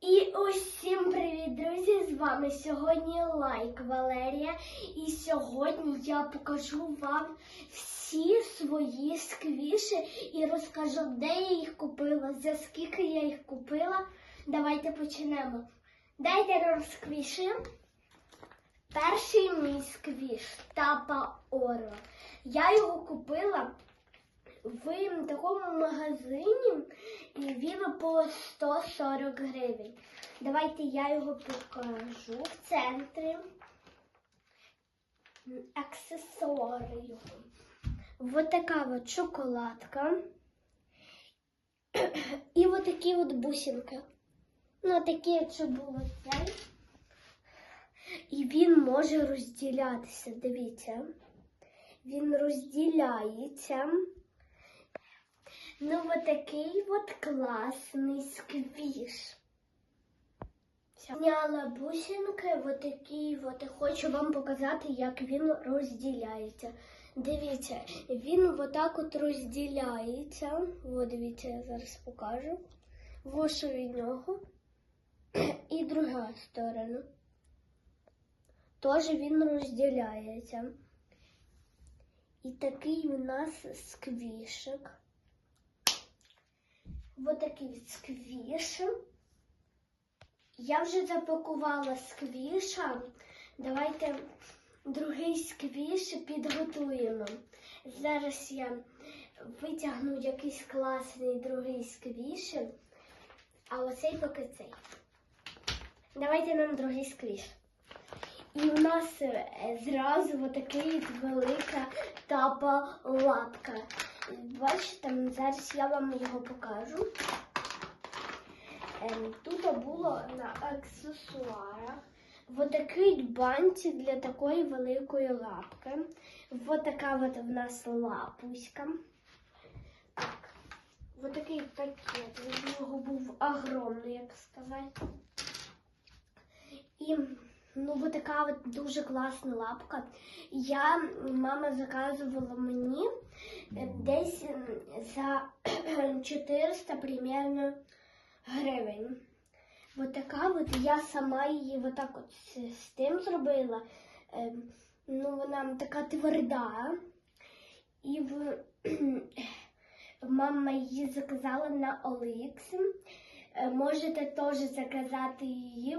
І усім привіт, друзі! З вами сьогодні Лайк Валерія. І сьогодні я покажу вам всі свої сквіші і розкажу, де я їх купила, за скільки я їх купила. Давайте почнемо. Дайте розквіші. Перший мій сквіш Тапа Оро. Я його купила в такому магазині, він по 140 гривень. Давайте я його покажу в центрі. Аксесуари його. Вот така от шоколадка. І от такі от бусинки. Ну, такі, що було цей. І він може розділятися. Дивіться. Він розділяється. Ну, вот такий от класний сквіш. Зняла бусинки, вот такий от. Хочу вам показати, як він розділяється. Дивіться, він отак от розділяється. О, дивіться, я зараз покажу. Ось від нього. І друга сторона. Теж він розділяється. І такий у нас сквішик. Вот такий сквіш. Я вже запакувала сквіша. Давайте другий сквіш підготуємо. Зараз я витягну якийсь класний другий сквіш, а оцей поки цей. Давайте нам другий сквіш. І у нас е, зразу отакий велика тапа лапка. Бачите, зараз я вам його покажу. Ем, Тут було на аксесуарах отакий бантик для такої великої лапки. Вот така в нас лапуська. Так, вот такий пакет. У нього був огромний, як сказати. І ну, вот така от дуже класна лапка. Я, мама заказувала мені е, десь за 400 примерно гривень. Вот така от я сама її вот так от з, тим зробила. Ну, вона така тверда. І в... мама її заказала на OLX. Е, Можете теж заказати її.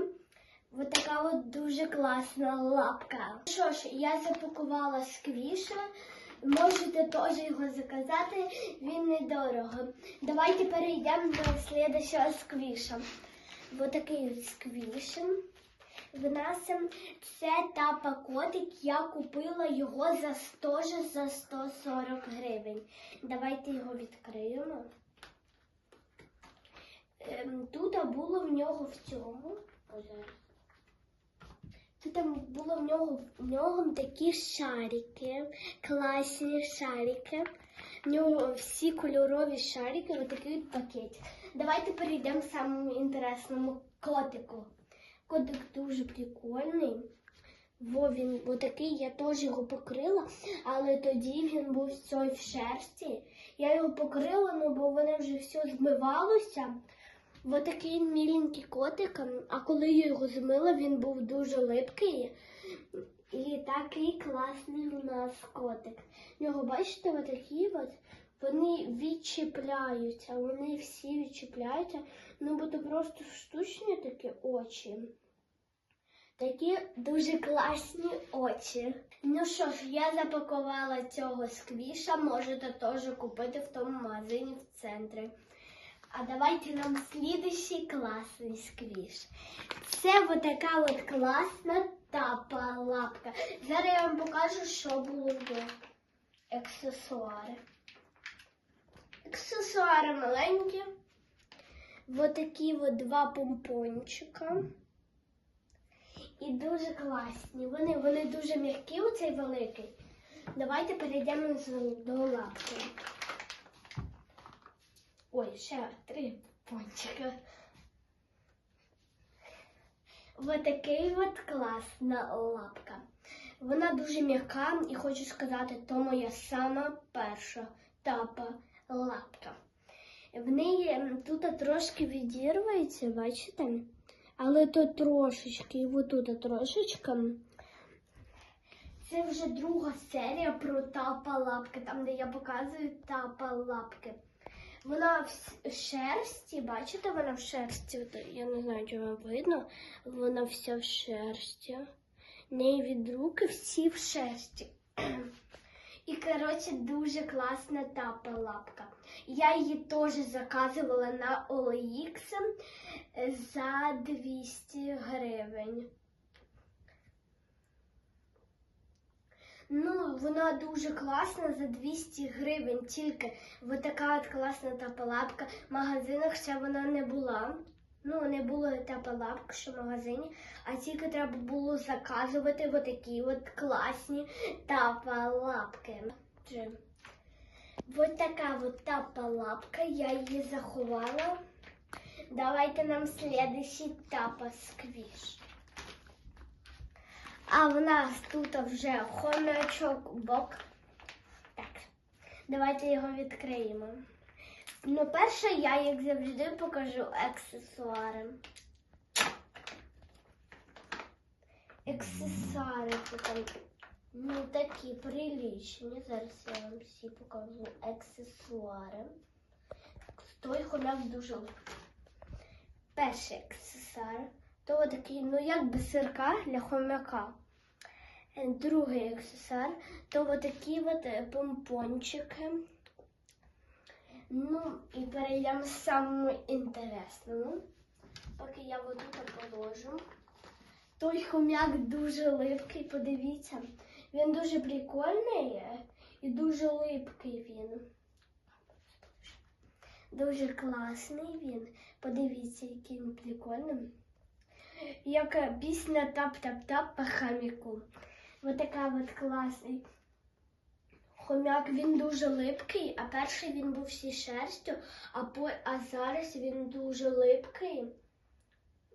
Ось така от дуже класна лапка. Що ж, я запакувала сквіша. Можете теж його заказати, він недорого. Давайте перейдемо до слідчого сквіша. Ось такий сквіш. В нас це тапа котик. Я купила його за 100 за 140 гривень. Давайте його відкриємо. Ем, Тут було в нього в цьому. Зараз. Тут там було в нього в нього такі шарики, класні шарики. В нього всі кольорові шарики, ось такий от пакет. Давайте перейдемо к самому інтересному котику. Котик дуже прикольний. Во він отакий, я теж його покрила, але тоді він був цей в шерсті. Я його покрила, ну бо вони вже все змивалося. Ось такий міленький котик, а коли я його змила, він був дуже липкий. І такий класний у нас котик. В нього, бачите, отакі от, вони відчіпляються, вони всі відчіпляються, ну бо то просто штучні такі очі. Такі дуже класні очі. Ну що ж, я запакувала цього сквіша, можете теж купити в тому магазині в центрі. А давайте нам слідущий класний сквіш. Це от така от класна тапа лапка. Зараз я вам покажу, що було в аксесуари. Аксесуари маленькі. Вот такі от два помпончика. І дуже класні. Вони, вони дуже м'які, оцей великий. Давайте перейдемо до лапки. Ой, ще три пончика. Ось такий от класна лапка. Вона дуже м'яка і хочу сказати, то моя сама перша тапа лапка. В неї тут трошки відірвається, бачите? Але то трошечки, і отут трошечки. Це вже друга серія про тапа лапки, там, де я показую тапа лапки. Вона в шерсті, бачите, вона в шерсті. Я не знаю, чи вам видно. Вона вся в шерсті. В неї від руки всі в шерсті. І, коротше, дуже класна тапа лапка. Я її теж заказувала на OLX за 200 гривень. Ну, вона дуже класна за 200 гривень. Тільки от така от класна та палапка. В магазинах ще вона не була. Ну, не було та палапка, що в магазині, а тільки треба було заказувати от такі от класні тапалапки. Ось така от тапалапка, я її заховала. Давайте нам следующий тапа сквіш. А в нас тут вже хомячок бок. Так, давайте його відкриємо. Ну, перше я, як завжди, покажу аксесуари. Аксесуари тут ну такі прилічні. Зараз я вам всі покажу аксесуари. Той хомяк дуже легкий. Перший аксесуар. То такий, ну як би сирка для хомяка. Е, Другий аксесуар, то от такі от е, помпончики. Ну, і перейдемо з самому інтересному. Поки я вот тут положу. Той хомяк дуже липкий, подивіться. Він дуже прикольний е, і дуже липкий він. Дуже класний він. Подивіться, який він прикольний. Як пісня тап-тап-тап по хаміку. Ось така от класний. Хомяк він дуже липкий, а перший він був зі шерстю, а, по, а зараз він дуже липкий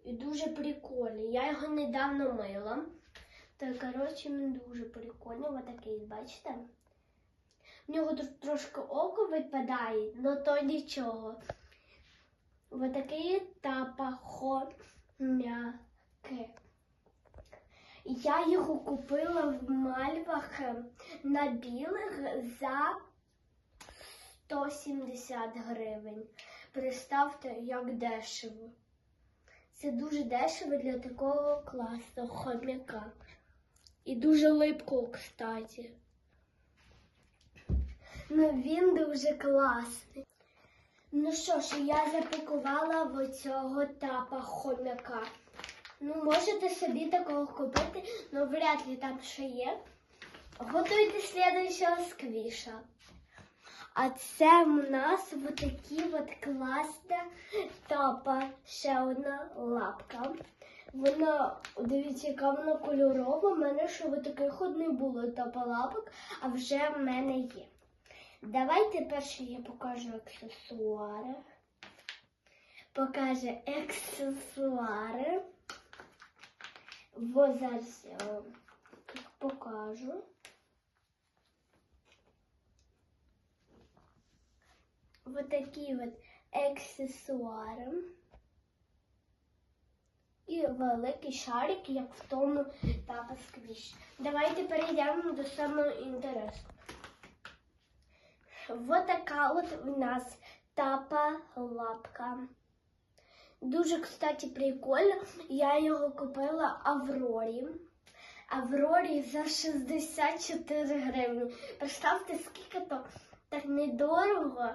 і дуже прикольний. Я його недавно мила. Та коротше він дуже прикольний. Ось такий, бачите? В нього трошки око випадає, але то нічого. Ось такий тапа хомяки. Я його купила в мальвах е, на білих за 170 гривень. Представте, як дешево. Це дуже дешево для такого класного хомяка. І дуже липкого, кстати. Ну він дуже класний. Ну що ж, я запакувала в оцього тапа хомяка. Ну, можете собі такого купити, але вряд ли там ще є. Готуйте слідуючого сквіша. А це в нас вот такі от класна тапа, ще одна лапка. Вона, дивіться, яка вона кольорова. У мене ще от таких от не було тапа лапок, а вже в мене є. Давайте перше я покажу аксесуари. Покаже аксесуари. Во зараз я їх покажу. Вот такі от аксесуари. І великий шарик, як в тому тапа сквіш. Давайте перейдемо до самого інтересу. Вот така от у нас тапа лапка. Дуже, кстати, прикольно. Я його купила Аврорі. Аврорі за 64 гривні. Представте, скільки то так недорого.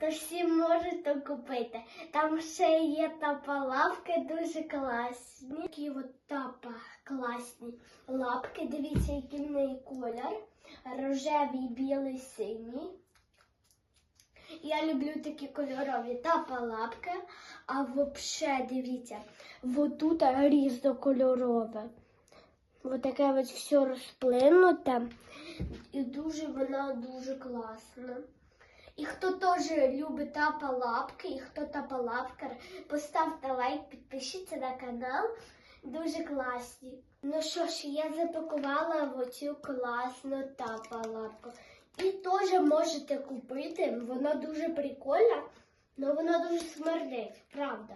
То всі можете купити. Там ще є тапа лапки дуже класні. Такі от тапа класні лапки. Дивіться, який в неї колір. Рожевий, білий, синій. Я люблю такі кольорові тапа лапки, а взагалі, дивіться, вот тут різнокольорове. Вот таке ось все розплинуте. І дуже вона дуже класна. І хто теж любить тапа лапки, і хто тапа лапкар, поставте лайк, підпишіться на канал. Дуже класні. Ну що ж, я запакувала оцю класну тапа лапку. І теж можете купити, вона дуже прикольна. Ну, воно дуже смердить, правда.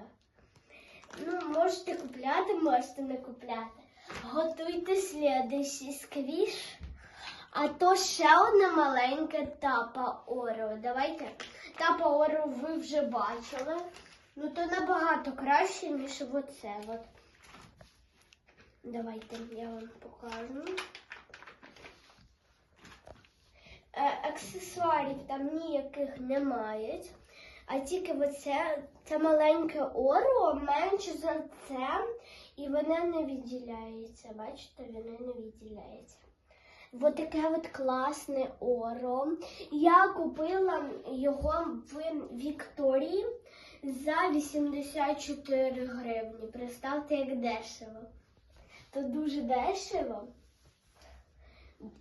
Ну, можете купляти, можете не купляти. Готуйте слідуючий сквіш. А то ще одна маленька тапа Орео. Давайте. Тапа Орео ви вже бачили. Ну то набагато краще, ніж оце. Давайте я вам покажу. Аксесуарів там ніяких немає. А тільки оце, це маленьке оро менше за це, і воно не відділяється. Бачите, воно не відділяється. Ось таке от класне оро. Я купила його в Вікторії за 84 гривні. Представте, як дешево. Це дуже дешево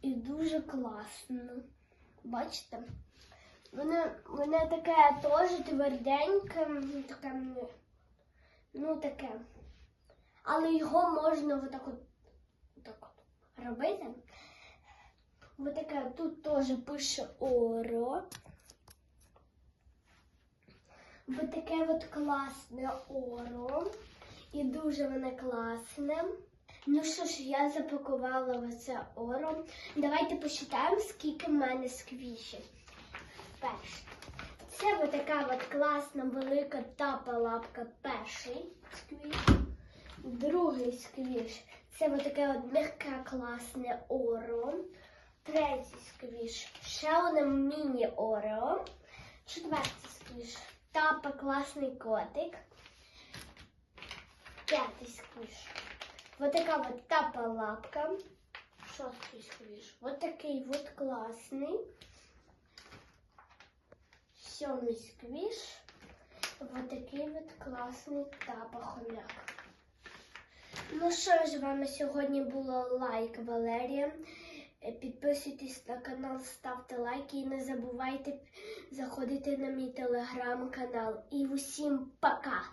і дуже класно. Бачите? Воно, воно таке теж тверденьке, таке, ну таке. Але його можна отак от, отак от робити. Ось таке тут теж пише Оро. Ось таке от класне Оро. І дуже воно класне. Ну що ж, я запакувала оце Оро. Давайте посчитаємо, скільки в мене сквішів. Перше. Це ось така от класна велика тапа лапка перший сквіш. Другий сквіш. Це ось таке от м'яке класне оро. Третій сквіш. Ще одне міні орео. Четвертий сквіш. Тапа класний котик. П'ятий сквіш. Ось така от тапа лапка. Шостий сквіш. Ось такий от класний. Сьомий сквіш. Ось такий от класний тапа хомяк. Ну що ж, з вами сьогодні було лайк Валерія. Е, Підписуйтесь на канал, ставте лайки і не забувайте заходити на мій телеграм-канал. І усім пока!